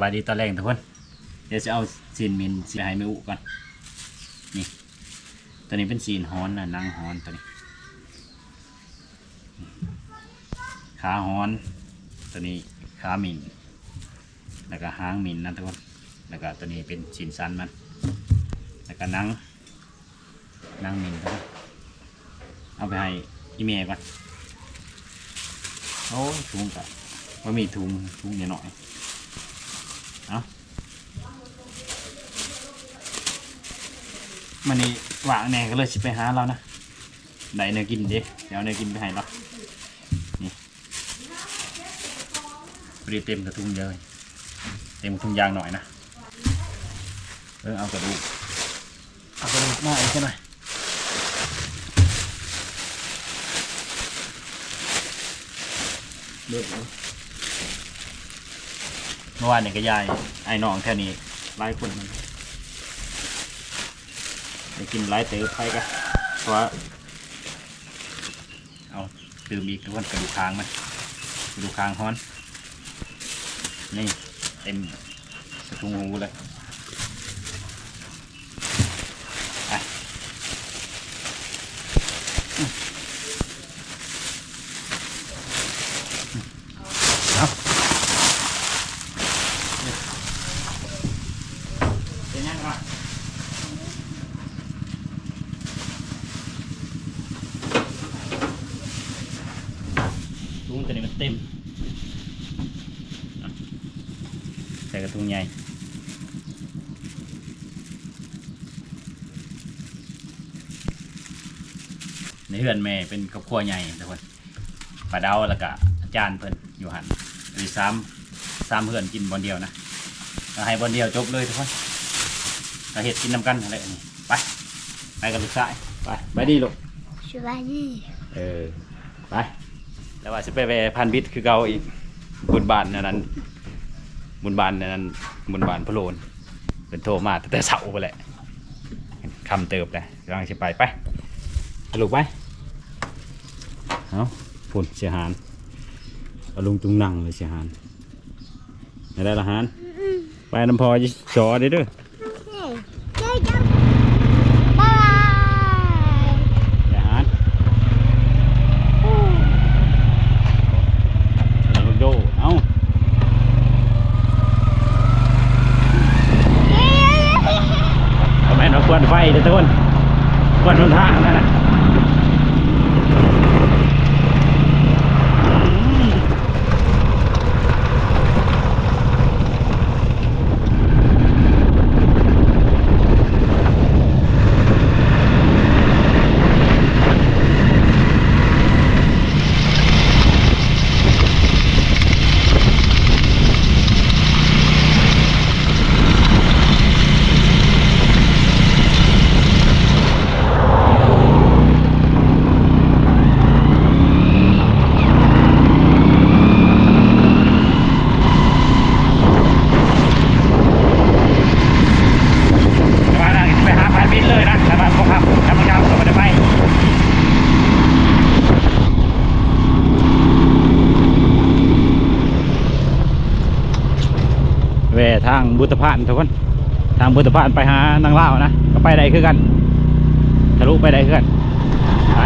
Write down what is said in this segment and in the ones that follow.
บายดีตอนแรกทุกคน เดี๋ยวจะเอาซีนมินซีให้ไม่อุก่อน นี่ ตัวนี้เป็นซีนฮอนนะนางฮอนตัวนี้ ขาฮอน ตัวนี้ขามิน แล้วก็หางมินนะทุกคน แล้วก็ตัวนี้เป็นซีนสันมัน แล้วก็นังนังมินทุกคน เอาไปให้อีเมลก่อน โอ้ยถุงกะว่ามีถุงถุงนิดหน่อยเอา มันนี่วางแหน่ก็เลยสิไปหาเรานะไหนเนื้อกินเด็เดี๋ยวเนื้อกินไปให้เรานี่พอดีเต็มกระทุงเยอะเลยเต็มกระทุงยางหน่อยนะเออเอากระดูกเอากระดูกมาอีกหน่อยเด็กเมื่อวานเนี่ยก็ยายไอ้น้องแค่นี้หลายคนมัน ได้กินหลายเต๋อไปกันเพราะว่าเอาตื่มอีกทุกคนกระดูกคางมันกระดูกคางฮ้อน นี่เต็มสะทุงหูเลยไปเอาเป็นยังไงถุงตัวนี้มันเต็มเอาใส่กระทุงใหญ่ ในเฮือนแม่เป็นครอบครัวใหญ่ทุกคนป้าเดาแล้วก็อาจารย์เพิ่นอยู่หันหรือซ้ำซ้ำเฮือนกินบอลเดียวนะก็ให้บอลเดียวจบเลยทุกคนก็เห็ดกินน้ำกันอะไรอันนี้ไปไปกันลูกชายไปไปดีลูกสวัสดีเออไปแล้วว่าจะไปแวะพันบิดคือเก่าอีกบุญบานอันนั้นบุญบานอันนั้นบุญบานพะโลนเป็นโทรมาตั้งแต่เสาร์ไปแหละคำเติบเลยกำลังจะไปไปไปลูกไป เอาฝนเสียหานเอาลุงตุงนั่งเลยเสียหานไได้ละหานไปน้ำพอจิจอเด้อเด้อ เฮ้ยเจ๊จังบาย เสียหานเอาลุงโดเอา เฮ้ย ทำไมเราควนไฟเด้อทุกคนควนบนทางนั่นน่ะจะมาไปหาพันบินเลยนะแต่มาพวกครับทำงานก็ไม่ได้ไปเว บุตรพานทุกคนทางบุตรพานไปหานางเล่านะก็ไปได้คือกันทะลุไปได้คือกันไป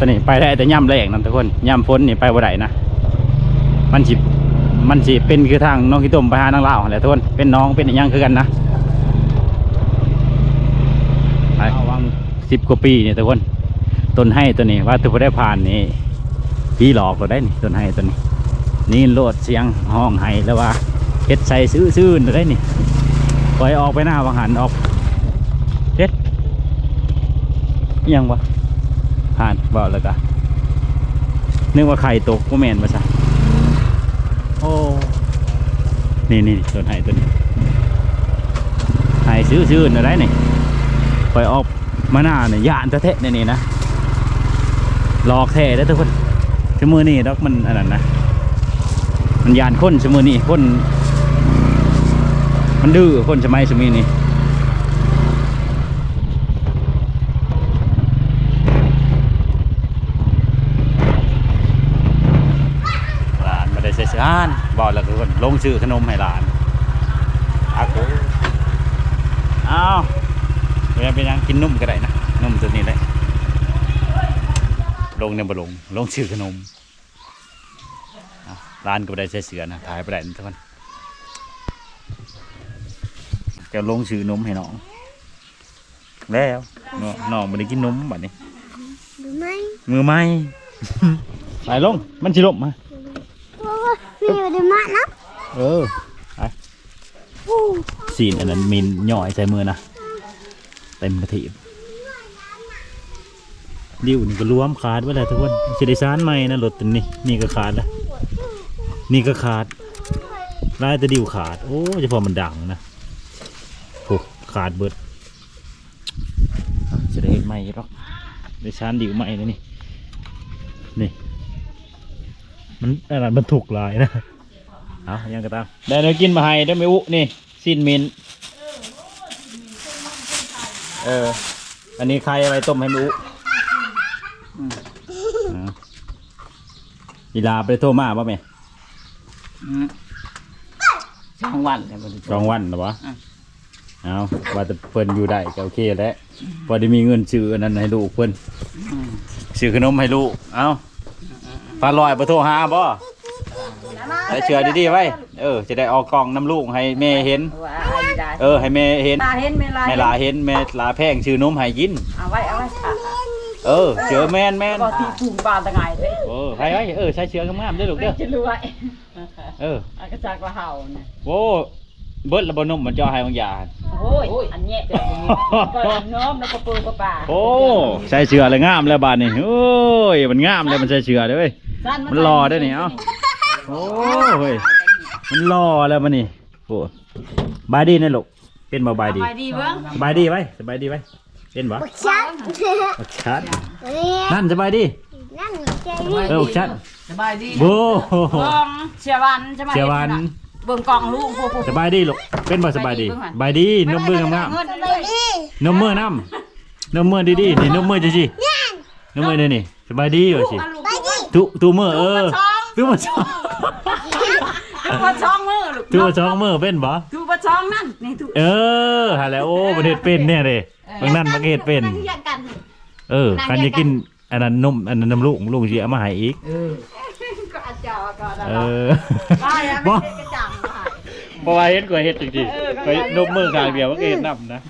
ตัวนี้ไปได้แต่ย่ำแรงนั่นทุกคนย่ำฝนนี่ไปบ่ได้นะมันสิมันสิเป็นคือทางน้องขี้ต้มไปหานางลาวแหละทุกคนเป็นน้องเป็นอหยังคือกันนะไประวังสิบกว่าปีเนี่ยทุกคนต้นให้ตัวนี้ว่าถือว่าได้ผ่านนี่พี่หลอกเราได้นี่ต้นให้ตัวนี้ นี่โลดเสียงห้องไห้แล้วว่าเฮ็ดใส่ซื้อๆเราได้นี่ปล่อยออกไปหน้าวังหันออกเฮ็ดอิหยังวะ ผ่านบอกแล้วก็นึกว่าไข่ตกก็แมนมาซะโอ้นี่นี่ต้นไห้ตัวนี้ไห้ซื้อๆนะได้นี่ปล่อยออกมาหน้าเนี่ยยานตะเทะเนี่ยนี่นะหลอกแท้ได้อทุกคนชั่วมือนี่ดอกมันอันนั้นนะมันยานคนชั่วมือนี่คนมันดื้อคนสมัยสมัยนี้หลาน มาได้ใช้ชานบอกแล้วก็คนลงชื่อขนมให้หลานอากูเอาเวลาเป็นหยังกินนุ่มก็ได้นะนุ่มตัวนี้ได้ลงเนี่ยบ่ลงลงชื่อขนมเอาร้านก็บ่ได้ใช้เสือนะถ่ายไปได้นะทุกคนจะลงชื่อนมให้น้องแล้วน้องน้องไม่ได้กินนมบัดนี้ดูไหมมือไม้ไปลงมันสิลมมา มีอยู่ดีมากนะเออโอ้สีนอันนั้นมินย่อยใส่มือนะเต็มกระถิ่นดิวนี่ก็รวมขาดไว้แล้วทุกคนสิได้สานใหม่นะรถตัวนี้นี่ก็ขาดแล้วนี่ก็ขาดลายแตะดิวขาด โอ้เฉพาะมันดังนะโอ้ขาดเบิดอะจะได้เห็นใหม่หรอกได้สานดิวใหม่แล้วนี่นี่ มันอะไรมันถูกลายนะเอายังกระตามได้เนื้อกินมาให้ได้ไหมอุนี่สิ้นมินเออ อันนี้ใครอะไรต้มให้ไหมอุอ่าอีลาไปโทรมาป่ะแม่ช่องวันเนี่ยมันกลางวันหรอวะอะเอาว่าแต่เพิ่นอยู่ได้ก็โอเคแล้วพอได้มีเงินซื้ออันนั้นให้ลูกเพิ่นซื้อขนมให้ลูก เอา ปลาลอยไปโทรหาบ่ได้เชื่อดีๆไว้ เออ จะได้เออกกล่องน้ำลูกให้แม่เห็น ว่าอายุได้เออ ให้แม่เห็นตาเห็นเวลาแม่ลาเห็นแม่ลาแพงชื่อนมให้กิน เอาไว้เอาไว้ค่ะเออ เชือแมนแมนก็ที่ภูมิบานตะไงเลยเออใครไว้เออ ใช้เชือกงามๆเด้อลูกเด้อ จะรวยเอออันกระจากละเห่าเนี่ยโว้เบิดระบนมมันจะเอาให้บางอย่าง โอ้ยอันเนี้ยแต่ผมก็น้อมแล้วก็ปูก็ป่าโอ้ใช้เชือกเลยงามแล้วบาดนี่โอ้ย มันงามเลยมันใช้เชือกเลยเว้ย มันรอได้นี่เอ้าโอ้ยมันรอแล้วมันนี่โอ้บายดีนะลูกเป็นบ่บายดีไปดีเบิ้งสบายดีไว้สบายดีไว้เป็นบ่บักชัดบักชัดนี่นั่นสบายดี นั่นใจเออบักชัดสบายดีโบ้เบิ้งเชียวันใช่ไหมเชียวันเบิ้งกองลูกพวกพวกสบายดีลูกเป็นบ่สบายดีบายดีนมมืองามๆเงินไปเลยดินมมือน้ำนมมือดีๆนี่นมมือจีจีนมมือนี่นี่สบายดีว่าสิไป ดิตุตุมือเออตุมือช่องทุกคนช่องมือลูกตุมือช่องมือเป็นบ่ทุกคนช่องนั่นนี่ทุกเออหาแล้วโอ้ประเทศเป็นเนี่ยเลยบางนั่นประเทศเป็นเรียกกันเออการจะกินอันนั้นนมอันนั้นน้ำลูกลูกสิเอามาให้อีกเออก็อาจารย์ก็เออได้แล้วบ่ไม่ได้กระจังมาบ่ว่าเฮ็ดกว่าเฮ็ดจริงๆไปนมมือข้างเดียวมันก็เฮ็ดนํนะ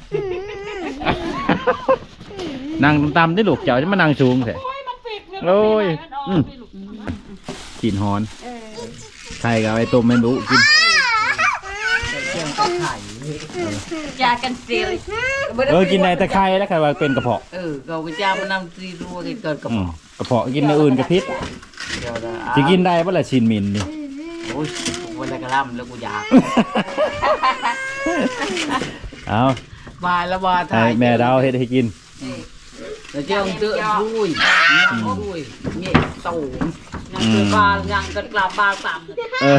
นั่งตำๆที่ลูกเจ้าจะมานั่งสูงแท้ โอ้ยอืมกินฮอนไข่กับไอ้ต้มแม่นบุกินยากันเสียเออกินได้แต่ไข่แล้วใครว่าเป็นกระเพาะเออเขาก็จะมานำตีรัวกันเกิดกับอืมกระเพาะกินในอื่นกับพิษเดี๋ยวนะจะกินได้ปะล่ะชินมินนี่ โอ้ยวันละกระลำแล้วกูอยากเอาบายละบาย ให้แม่ดาวเฮ็ดให้กิน แล้วเจ้าเตื้อช่วยยังช่วยเนี่ยโตยังเกิดบาลยังเกิดกลับบาลสามเออ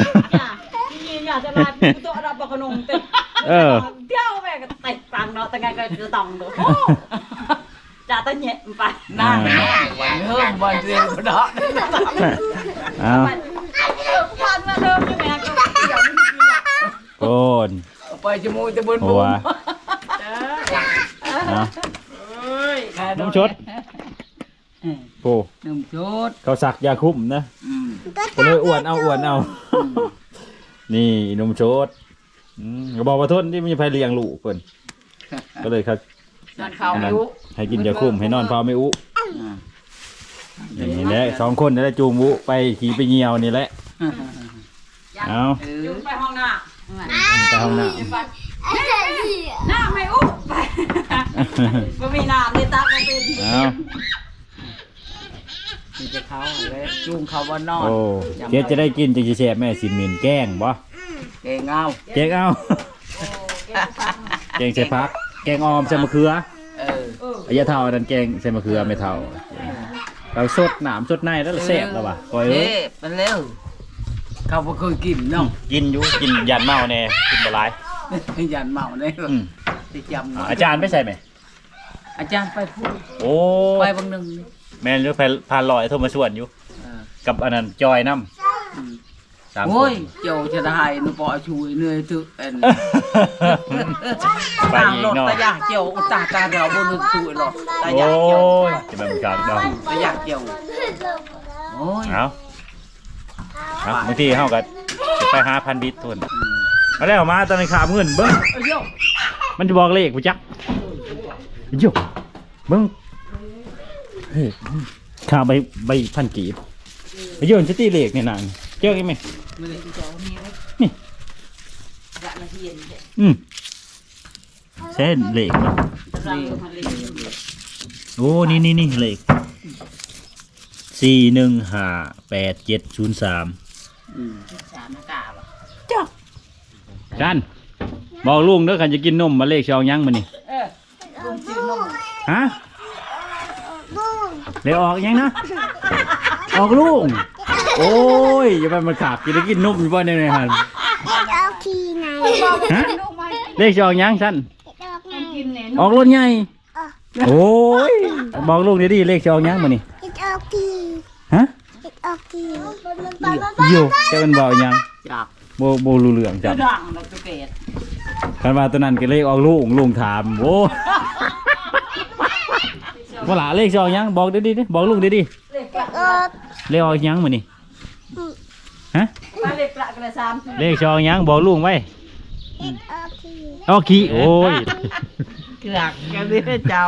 นี่อยากจะลาตัวรับขนมเต็มเออเที่ยวแม่ก็เตะตังเนาะแต่ไงก็จะต้องดูจ่าตะเนะไปนั่งวันเฮิมวันเรียนบ่ได้เอาเออพันมาเริ่มยังไงก็เดี๋ยวไม่กินอะโกนไปจมูกตะบนหับุ้วมเอาเอ้ย น้ำชดโอ้น้ำชดเขาสักยาคุ้มนะอืมก็เลยอ้วนเอาอ้วนเอา นี่นมโชดอืมก็บอกว่าทนที่มีไฟเลี้ยงลูกเพิ่นก็เลยครับนั่นข้าวยุให้กินยาคุมให้นอนเฝ้าไม่อุนี่แหละสองคนนี่แหละจูงอุไปขี่ไปเงียวนี่แหละเอาเออยู่อไปห้องน้ไปห้องน้ำ ไปน้ำไม่อุ๊บไปไม่มีน้ำในตาไม่เป็นำเอาจะเขาเลยจูงเขาว่านอนโอ้เจ๊จะได้กินจังสิแซ่บแม่สิมินแกงบ่เกงเอาแกงเอาแกงใส่ผัก แกงออมใส่มะเขือเอออายะเท่าอันนั้นแกงใส่มะเขือไม่เท่า เราสดหนามสดในแล้วแซ่บแล้วว่ะปล่อยเอ้เฮ้ยมันเร็วเขาบ่เคยกินเนาะกินอยู่กินยันเมาแน่กินบ่หลายยันเมาเนี่ ยอืมไปจำหน่อยอาจารย์ไม่ใส่ไหม อาจารย์ไปพูดโอ้ไปบางหนึ่งนี่แม่นอยู่พาพาลอยโทรมาชวนอยู่ เออกับอันนั้นจอยน้อืมำสามคโอ้ยน เจ้าจะได้หนูปอช่วยเหนื่อยตึกเอ็น ไปต่างอีรกถเนาะตะยากเจ้าอุตตาการเราบนนึกตัวหรอกตะโอ้ยากเจ้ายจะแบบกลางดอกตะยากเจ้าโอ้ยเอาเอาบางทีเขาก็สิไปหาพันบิตทุนมาแล้วมาตอนนี้ขาเงินเบิ้งเอ้ยโย มันจะบอกเลขกูจักโยเบิ้งเฮ้ยขาใบใบพันกีบไปโยนสตีเลขเนี่ยนางเจ้าอีกไหมไม่ได้เจ้ามีไหมนี่กะละเอียดเนี่ยอืมใช่เลขเนาะนี่โอ้ นี่นี่นี่เลขสี่หนึ่งห้าแปดเจ็ดศูนย์สามอืมสามกาบจัน บอกลุงเด้อขันจะกินนมมาเลขชองยังมานี่เออลุงชื่อนมฮะบุ้งเลขออกยังนะออกลุงโอ้ยอย่าไปมันขาดกินได้กินนมอยู่บ่เนี่ยฮะเอาขี้ไงฮะเลขชองยังสั้นเอาไงกินเนี่ยออกรถใหญ่โอ้ยบอกลุงเดี๋ยวดิเลขชองยังมานี่เอาขี้ฮะเอาขี้อยู่แกมันบอกยังอยากโบโบรู้เรื่องจับดังเราตุเกต คันว่าตัวนั้นก็เลขออกลุงลุงถามโอ้ว่าหลาเลขชองยังบอกเดี๋ยวดิดิบอกลุงเดี๋ยวดิเล็กปลาเออเลขออกยังมานี่ฮะปลาเล็กปลากระซามเลขชองยังบอกลุงไว้เอาขี้ออกขี้โอ้ยเกือกกันดิเจ้า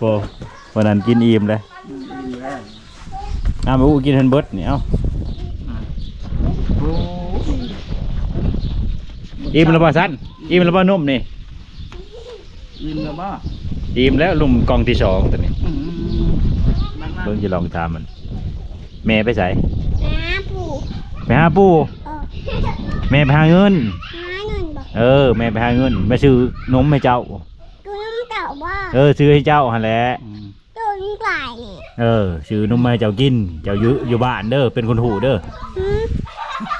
โอ้วันนั้นกินอิ่มเลยน้ำไปอู้กินทันเบิดเนี่ยเอา อิ่มแล้วป่ะสั้นอิ่มแล้วป่ะนุ่มนี่ยินกับบ่อิ่มแล้วลุมกล่องที่สองตัวนี้อืมมันมาเบิ่งจะลองทามมัน แม่ไปใส่น้าผูไปหาปู่เออแม่ไปหาเงินน้าเงินบอกเออแม่ไปหาเงินไปซื้อนมให้เจ้าดูน้ำเต่าว่าเออซื้อให้เจ้าหันแหละอืมดูน้ำปลายนี่เออซื้อนมมาให้เจ้ากิน เจ้าอยู่อยู่บ้านเด้อเป็นคนหูเด้อหืม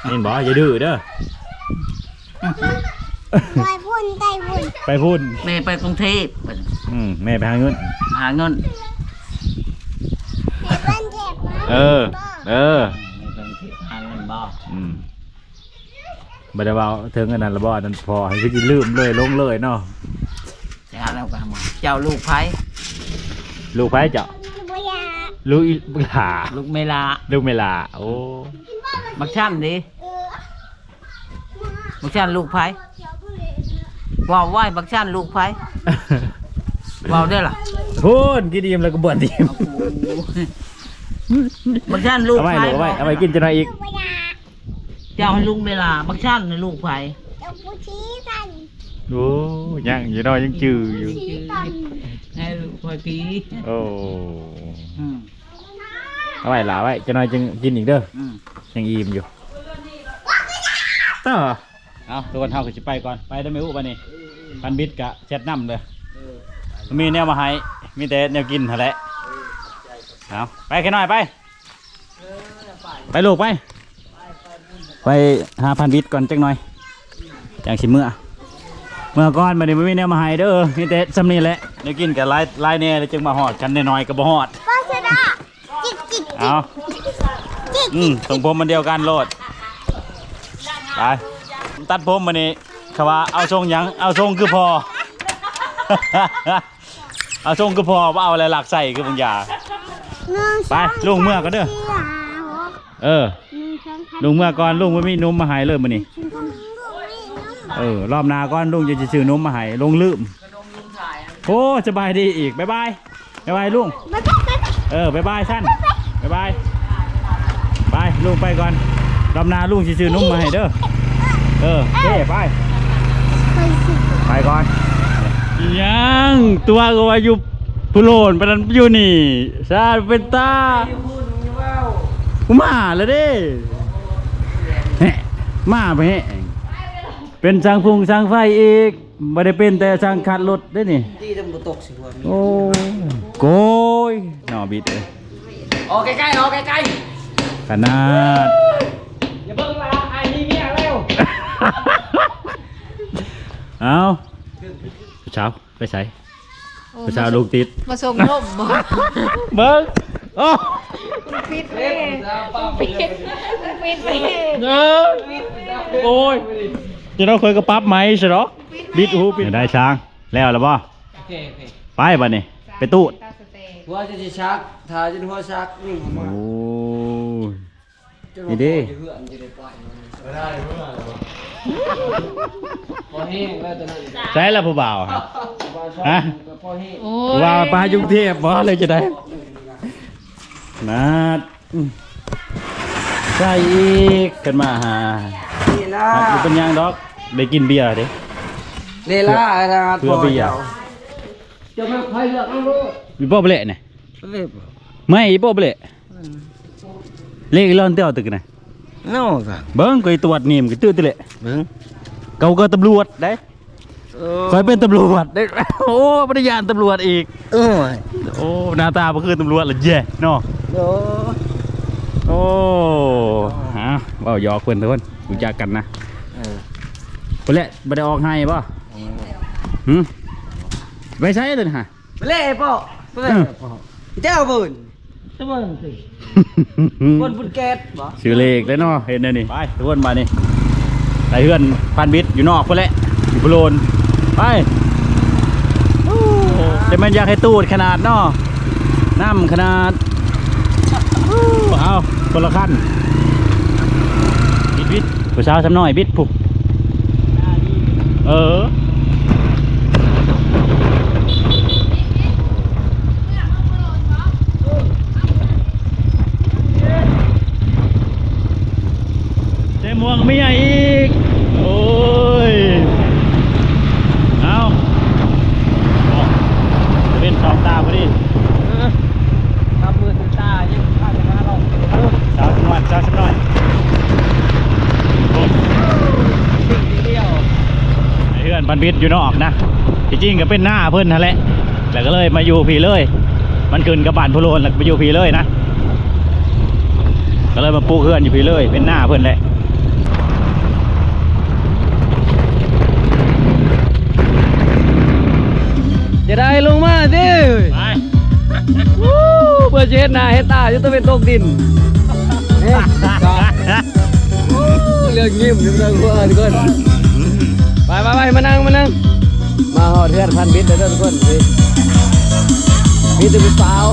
นี่บอกอย่าดื้อเด้อ ไต้พุ่นไต้พุ่นไปพูดแม่ไปกรุงเทพอืมแม่ไปหาเงินหาเงินเห็นเพื่อนเจ็บไหมเออ เออแม่ไปกรุงเทพหาเงินบ่อืมบัดเดาเอาถึงอันนั้นและบ่อันนั้นพอให้พี่ลืมเลยลงเลยเนาะจะหาแล้วกันมาเจ้าลูกไผลูกไผเจ้าบุยาลูกอีหลาลูกเมลาลูกเมลาโอ้บักชั่นดิเออ บักชั่นลูกไผว่าวไหวบักชั่นลูกไผว่าวได้ล่ะพูนกินดีมแล้วก็บ่นดีมบักชั่นลูกเอาไว้ไผลูกเอาไว้เอาไว้กินจะหน่อยอีกบุยาเจ้าให้ลูกเมลาบักชั่นให้ลูกไผเดี๋ยวกูชี้กันโอ้ยังอยู่เน้อยยังจืออยู่ ชี้กันให้ลูกไผปีโอ้อืมเอาไว้หลาไว้จะหน่อยจึงกินอีกเด้ออืมยังอิ่มอยู่ต่อ เอาทุกคนเท่ากับจะไปก่อนไปได้ไหมอุปนี่พันบิดกะแชทน้ำเลยมีแนวมาให้มีแต่แนวกินหั่นแหละเอาไปแค่น้อยไปไปลูกไป ไปหาพันบิดก่อนจังหน่อยจังสิเมื่อเมื่อก่อนมันไม่มีแนวมาให้เด้อมีแต่สำนีแหละแนวกินกับลายลายแน่แล้วจึงมาหอดกันน้อยๆก็บ่หอดป้าชนะจิกจิกเอาอืมตรงผมมันเดียวกันโลดไป ตัดผมมานี่เขาว่าเอาทรงหยังเอาทรงคือพอ เอาทรงคือพอว่าเอาอะไรหลักใส่คือบางอย่างหนึ่งไปลุงเมื่อก่อนเด้อสี่ห้าหกเออหนึ่งสองสามลุงเมื่อก่อนลุงไม่มีนมมาใหายเลยมานี่สี่ห้าหกเจ็ดแปดเก้าสิบเออรอบหน้าก่อนลุงจะซื้อนมมาใหายลุงลืมโอ้สบายดีอีกบ๊ายบายบ๊ายบายลุงไม่ต้องไม่ต้องเออบายบายสั้นบายบายไปลุงไปก่อนรอบหน้าลุงสิซื้อนมมาให้เด้อ เออเฮ้ไปไปสิไปก่อน ยังตัวก็ว่าอยู่ผู้โลนเป็นอยู่นี่ชาติเป็นตากูมาแล้วเด้แฮะมาไปแฮะเป็นช่างพุงช่างไฟอีกไม่ได้เป็นแต่ช่างขัดรถได้นี่ที่ตำรวจตกสิหัวมีโอ้โกยหน่อบิดเลยออกใกล้ๆออกใกล้ขนาด เอาผู้เช้าไปใส่ผู้เช้าลูกติด มาส่งนมบ่เบิ้งโอ้ปิดเว้ปิดปิดเว้เออโอ้ยจะต้องเคยกระปั๊บไหมใช่หรอบิดหูบิดได้ช้าง แล้วหรือเปล่าโอเคโอเคไปบัดนี้ไปตูดหัวจะสิชักถ้าจนหัวชักนี่ผมโอ้มายจ นหัวนี่ดิจะเหือนจะได้ปล่อยมันพอแห้งแล้วตอนนั้นใช่แล้วผู้บ่าวครับฮะพอแห้งโอ้ว่าปลายุงเทพบ่เลยจะได้นัดอืมใช่อีกขึ้นมาหานี่ล่ะครับอยู่เป็นยังดอกได้กินเบียร์ดิเล่ล่ะนะเพื่อไปอยากจะไม่ค่อยเลือกเอาลูกมีป้อเบละเนี่ยเล่บไม่อีป้อ เบละเลขร้อนเตี้ยวตึกนะโน่ค่ะเบิ้งเคยตรวจนี่มันก็ตื้อติเละเบิ่งเกาก็ตำรวจได้โอ้คอยเป็นตำรวจได้โอ้ปฏิญาณตำรวจอีกโอ้ยโอ้หน้าตาบ่คือตำรวจละแย่เนาะโอ้โอ้ฮะเว้าหยอกเพิ่นทุกคนรู้จักกันนะเออเพิ่นแหละบ่ได้ออกให้บ่หึไปใช้เลยฮะเล่ป่อเล่ป่อเจ้าบุญ เจ้าบุญสิบุญบุญแก๊สบ่ชื่อเลขเลยเนาะเห็นได้นี่ไปทุกคนมานี่ไปเฮือนพันบิดอยู่นอกพุ่นแหละอยู่พุ่นโลนไปโอ้แต่มันอยากให้ตูดขนาดเนาะน้ำขนาดโอ้เอาคนละขั้นบิดบิดผู้สาวสำน้อยบิดผูกเออเจมวงไม่ใหญ่อีก โอ้ย เอาโอ้จะเป็นสองตาพอดี ทำมือถือตายังข้าจะมาลอง สาวจังหวัดสาวสักหน่อยโอ้ สิ่งเดียว ไอ้เพื่ อนบันบิดอยู่นอกนะที่จริงก็เป็นหน้าเพื่อนนั่นแหละแล้วก็เลยมาอยู่พีเลย มันขึ้นกับบ้านพะโลนแล้วก็มาอยู่พีเลยนะก็เลยมาปลูกเพื่อนอยู่พีเลย เป็นหน้าเพื่อนแหละจะได้ลงมาสิไปเพื่อเช็ดหน้าเฮ็ดตาจะต้องเป็นตกดินเฮ้ยเรื่องยิ้มเรื่องว่าทุกคน ไปไปไปมานั่งมานั่งมาหอดเทือนพันบิดเด้อทุกคนสิมีแต่ผู้สาว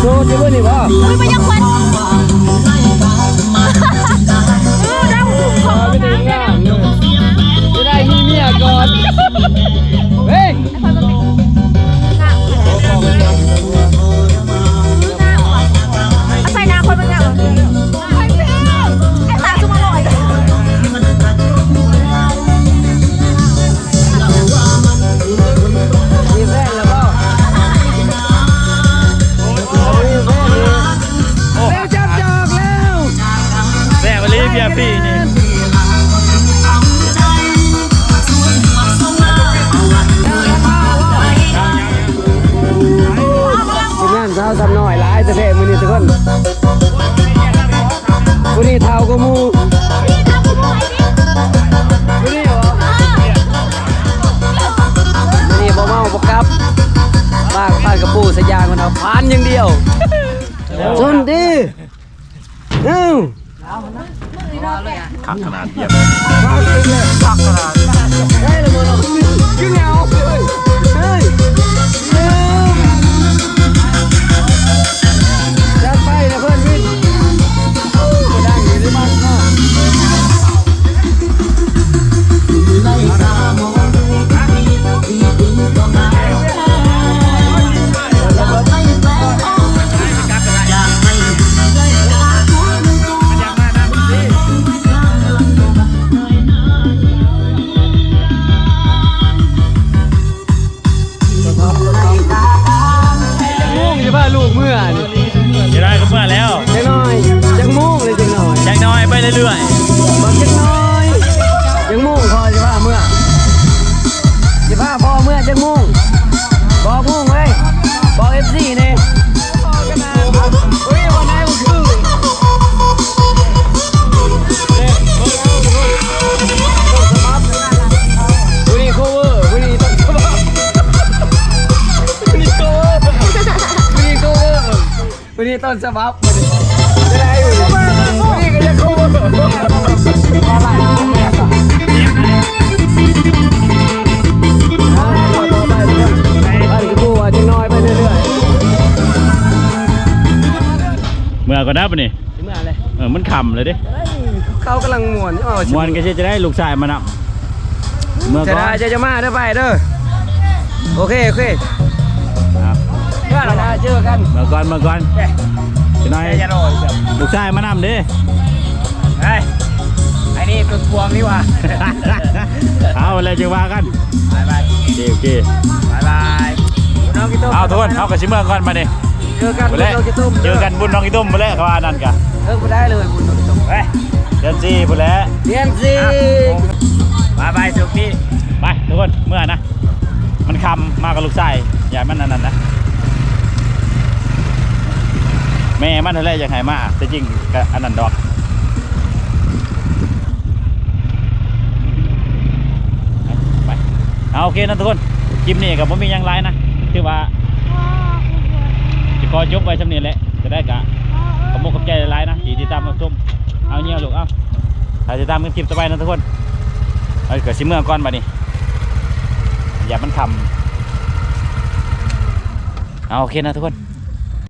โซจะบ่นี่บ่อุ้ยมันยังควันเออเราขอไม่ได้งานจะได้มีเมียก่อนเฮ้ย เอาพานอย่างเดียวชนดีเอ้าขักขนาดเบียร์ได้เลยบ่เนาะยิ่งเหงา ๆเมื่อก็นับนี่ๆถึงมาเลยเออมันขำเลยดิเขากำลังม่วนอ๋อมวนก็จะได้ลูกชายมานับเมื่อจะก่อได้นจะจะมาเด้อไปเด้อโอเคโอเคครับว่าเราจะเจอกันเมื่อก่อนเมื่อก่อนจะน้อยลูกชายมานำดิ ไอ้ไอ้นี่ตัวทวงนี่ว่ะ เอาอะไรจะว่ากันบายบายโอเคโอเคบายบายน้องกิตุ้มเอาทุกคนเอากระชิเมื่อก่อนมาดิ เจอกันไปบุญแล้วน้องกิตุ้มเจอกันบุญน้องกิตุ้มไปแล้วเขาว่านั่นกะเออไปได้เลยบุญน้องกิตุ้มไปเดือนสี่ไปแล้วเรียนสิบายบายสุกี้ไปทุกคนเมื่อนะ มันคำมากับลูกชายอย่ามันนั่นนั่นนะแม่มันอะไรยังไงมาแต่จริงก็อันนั้นดอกไปเอาโอเคนะทุกคนคลิปนี้กับผมมีหยังไรนะคือว่าจะ ขอจบไว้ชำเนี้แหละจะได้กะขอบคุณขอบใจหลายๆนะที่ติดตามมาชมเอาเงี้ยลูกเอาถ่ายติดตามกันคลิปต่อไปนะทุกคนเอาเกิดชิเมื่อก่อนมาดิอย่ามันทำเอาโอเคนะทุกคน